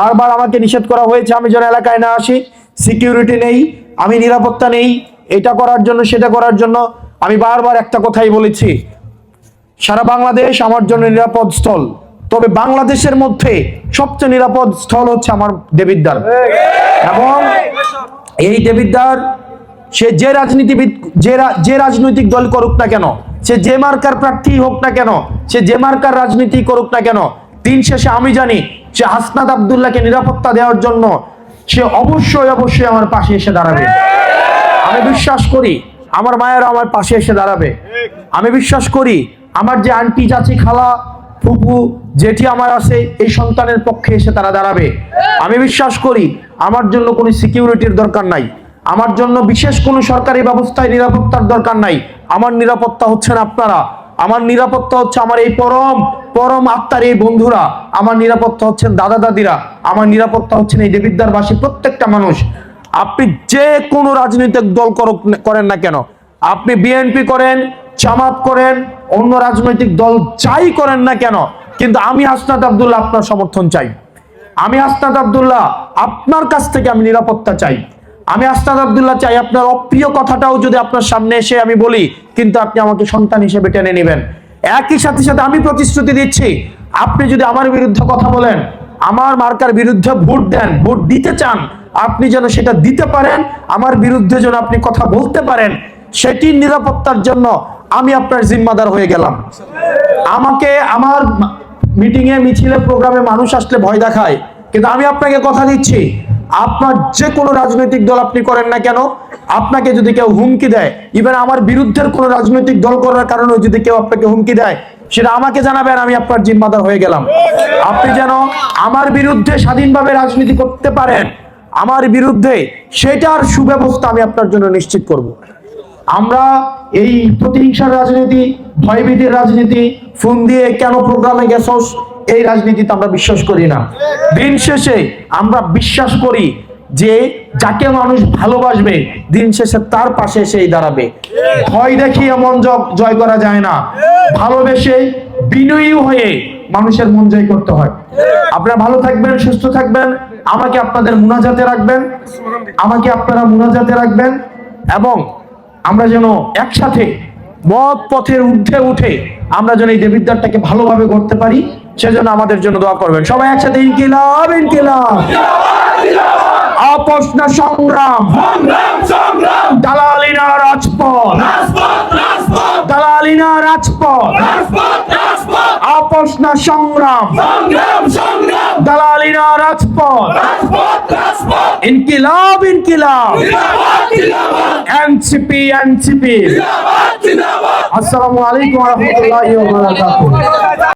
বারবার আমাকে নিষেধ করা হয়েছে, আমি যেন এলাকায় না আসি সিকিউরিটি নেই, আমি নিরাপত্তা নেই, এটা করার জন্য, সেটা করার জন্য আমি বারবার একটা কথাই বলেছি। সারা বাংলাদেশ আমার জন্য নিরাপদ স্থল। তবে বাংলাদেশের মধ্যে সবচেয়ে নিরাপদ স্থল হচ্ছে আমার দেবিদ্বার এবং এই দেবিদ্বার সে যে রাজনীতিবিদ, যে যে রাজনৈতিক দল করুক না কেন, সে যে মার্কার প্রার্থী হোক না কেন, সে যে মার্কার রাজনীতি করুক না কেন, দিন শেষে আমি জানি সে হাসনাত আবদুল্লাহকে নিরাপত্তা দেওয়ার জন্য সে অবশ্যই অবশ্যই আমার পাশে এসে দাঁড়াবে। আমি বিশ্বাস করি, আমার মায়েরা আমার পাশে এসে দাঁড়াবে। আমি বিশ্বাস করি, আমার যে আন্টি, চাচি, খালা, ফুপু, জেঠি আমার আছে, এই সন্তানের পক্ষে এসে তারা দাঁড়াবে। আমি বিশ্বাস করি, আমার জন্য কোনো সিকিউরিটির দরকার নাই। আমার জন্য বিশেষ কোনো সরকারি ব্যবস্থায় নিরাপত্তার দরকার নাই। আমার নিরাপত্তা হচ্ছেন আপনারা। আমার নিরাপত্তা হচ্ছে আমার এই পরম পরম আত্মার এই বন্ধুরা, আমার নিরাপত্তা হচ্ছেন দাদা দাদিরা, আমার নিরাপত্তা হচ্ছেন এই দেবিদ্বারবাসী প্রত্যেকটা মানুষ। আপনি যে কোনো রাজনৈতিক দল করেন না কেন? আপনি বিএনপি করেন, জামাত করেন, অন্য রাজনৈতিক দল যাই করেন না কেন, কিন্তু আমি হাসনাত আব্দুল্লাহ আপনার সমর্থন চাই। আমি হাসনাত আব্দুল্লাহ আপনার কাছ থেকে আমি নিরাপত্তা চাই। আমি আস্তাদ আবদুল্লাহ চাই আপনার অপ্রিয় কথাটাও যদি আপনার সামনে এসে আমি বলি, কিন্তু আপনি আমাকে সন্তান হিসেবে টেনে নেবেন। একই সাথে সাথে আমি প্রতিশ্রুতি দিচ্ছি, আপনি যদি আমার বিরুদ্ধে কথা বলেন, আমার মার্কার বিরুদ্ধে ভোট দেন, ভোট দিতে চান, আপনি যেন সেটা দিতে পারেন, আমার বিরুদ্ধে যেন আপনি কথা বলতে পারেন, সেটির নিরাপত্তার জন্য আমি আপনার জিম্মাদার হয়ে গেলাম। আমাকে আমার মিটিং এ মিছিলে প্রোগ্রামে মানুষ আসলে ভয় দেখায়, কিন্তু আমি আপনাকে কথা দিচ্ছি আপনার যে কোনো রাজনৈতিক দল আপনি করেন না কেন? আপনাকে যদি কেউ হুমকি দেয় ইভেন আমার বিরুদ্ধের কোনো রাজনৈতিক দল করার কারণে যদি কেউ আপনাকে হুমকি দেয়, সেটা আমাকে জানাবেন, আমি আপনার জিম্মাদার হয়ে গেলাম। আপনি যেন আমার বিরুদ্ধে স্বাধীনভাবে রাজনীতি করতে পারেন, আমার বিরুদ্ধে, সেটার সুব্যবস্থা আমি আপনার জন্য নিশ্চিত করব। আমরা এই প্রতিহিংসার রাজনীতি, ভয়ভীতির রাজনীতি, ফোন দিয়ে কেন প্রোগ্রামে গেছস? এই রাজনীতিতে আমরা বিশ্বাস করি না। দিন শেষে আমরা বিশ্বাস করি যে যাকে মানুষ ভালোবাসবে, দিন শেষে তার পাশে সেই দাঁড়াবে। ভয় দেখিয়ে মন জয় করা যায় না। ভালোবেসে বিনয়ী হয়ে মানুষের মন জয় করতে হয়। আপনারা ভালো থাকবেন, সুস্থ থাকবেন। আমাকে আপনাদের মুনাজাতে রাখবেন। আমাকে আপনারা মুনাজাতে রাখবেন। এবং আমরা যেন একসাথে মত পথের ঊর্ধ্বে উঠে আমরা যেন এই দেবিদ্বারটাকে ভালোভাবে করতে পারি। সেজন্য আমাদের জন্য দোয়া করবেন। সবাই একসাথে ইনকিলাব ইনকিলাব। আপোষ না সংগ্রাম। দালালিনা রাজপথ। দালালিনা রাজপথ। আপোষ না সংগ্রাম। দালালিনা রাজপথ। ইনকিলাব ইনকিলাব। NCP NCP. আসসালামু আলাইকুম ওয়া রাহমাতুল্লাহি ওয়া বারাকাতুহু।